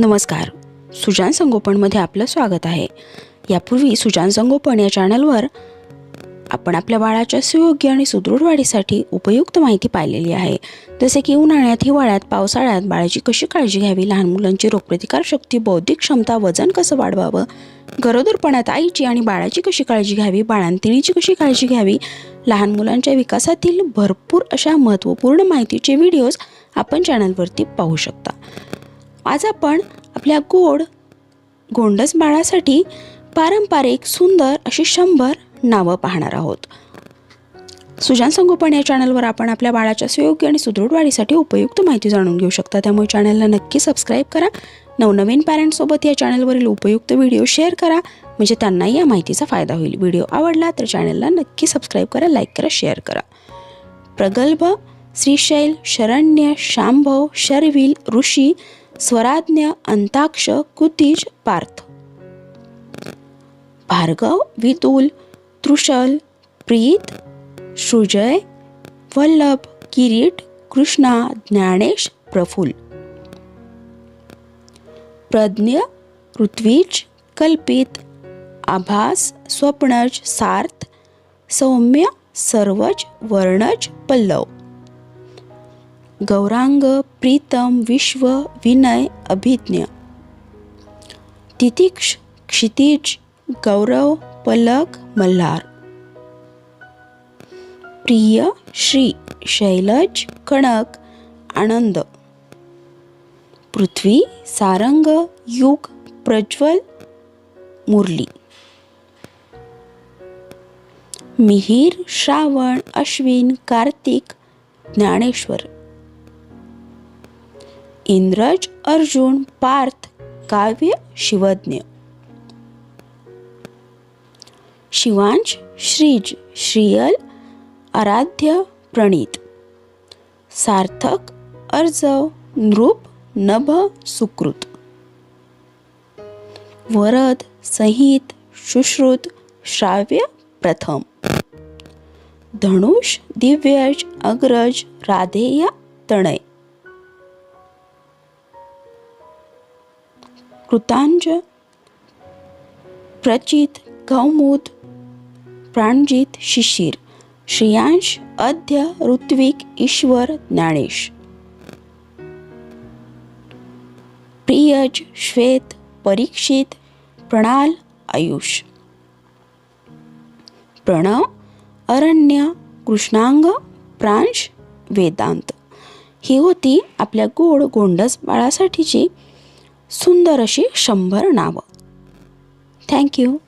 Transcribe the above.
नमस्कार. सुजान संगोपनमध्ये आपलं स्वागत आहे. यापूर्वी सुजान संगोपन या चॅनलवर आपण आपल्या बाळाच्या सुयोग्य आणि सुदृढ वाढीसाठी उपयुक्त माहिती पाहिलेली आहे. जसे की उन्हाळ्यात हिवाळ्यात पावसाळ्यात बाळाची कशी काळजी घ्यावी? लहान मुलांची रोगप्रतिकार शक्ती बौद्धिक क्षमता वजन कसं वाढवावं? गरोदरपणात आईची आणि बाळाची कशी काळजी घ्यावी? बाळांतिणीची कशी काळजी घ्यावी? लहान मुलांच्या विकासातील भरपूर अशा महत्त्वपूर्ण माहितीचे व्हिडिओज आपण चॅनलवरती पाहू शकता. आज आपण आपल्या गोड गोंडस बाळासाठी पारंपरिक सुंदर अशी शंभर नावं पाहणार आहोत. सुजान संगोपन या चॅनलवर आपण आपल्या बाळाच्या सुयोग्य आणि सुदृढ वाढीसाठी उपयुक्त माहिती जाणून घेऊ शकता. त्यामुळे चॅनलला नक्की सबस्क्राईब करा. नवनवीन पॅरेंट्ससोबत या चॅनलवरील उपयुक्त व्हिडिओ शेअर करा. म्हणजे त्यांनाही या माहितीचा फायदा होईल. व्हिडिओ आवडला तर चॅनलला नक्की सबस्क्राईब करा लाईक करा शेअर करा. प्रगल्भ श्रीशैल शरण्य शांभव शर्विल ऋषी स्वराज्ञ अंताक्ष कुतीज पार्थ. भार्गव वितुल तृषल प्रीत सृजय वल्लभ किरीट कृष्णा ज्ञानेश प्रफुल प्रज्ञ ऋत्विज कल्पित आभास स्वप्नज सार्थ सौम्य सर्वज वर्णज पल्लव. गौरांग प्रीतम विश्व विनय अभिज्ञ। तितिक्ष क्षितिज गौरव पलक मल्हार। प्रिय श्री शैलज कणक आनंद। पृथ्वी सारंग युग प्रज्वल मुरली। मिहीर श्रावण अश्विन कार्तिक ज्ञानेश्वर। इंद्रज अर्जुन पार्थ काव्य शिवज्ञ. शिवांश श्रीज श्रीयल आराध्य प्रणीत. सार्थक अर्जव नृप नभ सुकृत. वरद संहित सुश्रुत श्राव्य प्रथम. धनुष दिव्यज अग्रज राधेय तणय. कृतांज प्रचित कौमुद प्राणजित शिशिर श्रेयांश अध्य ऋत्विक ईश्वर ज्ञानेश. प्रियज श्वेत परीक्षित प्रणाल आयुष. प्रणव अरण्य कृष्णांग प्रांश वेदांत. ही होती आपल्या गोड गोंडस बाळासाठीची सुंदर अशी शंभर नावं. थँक्यू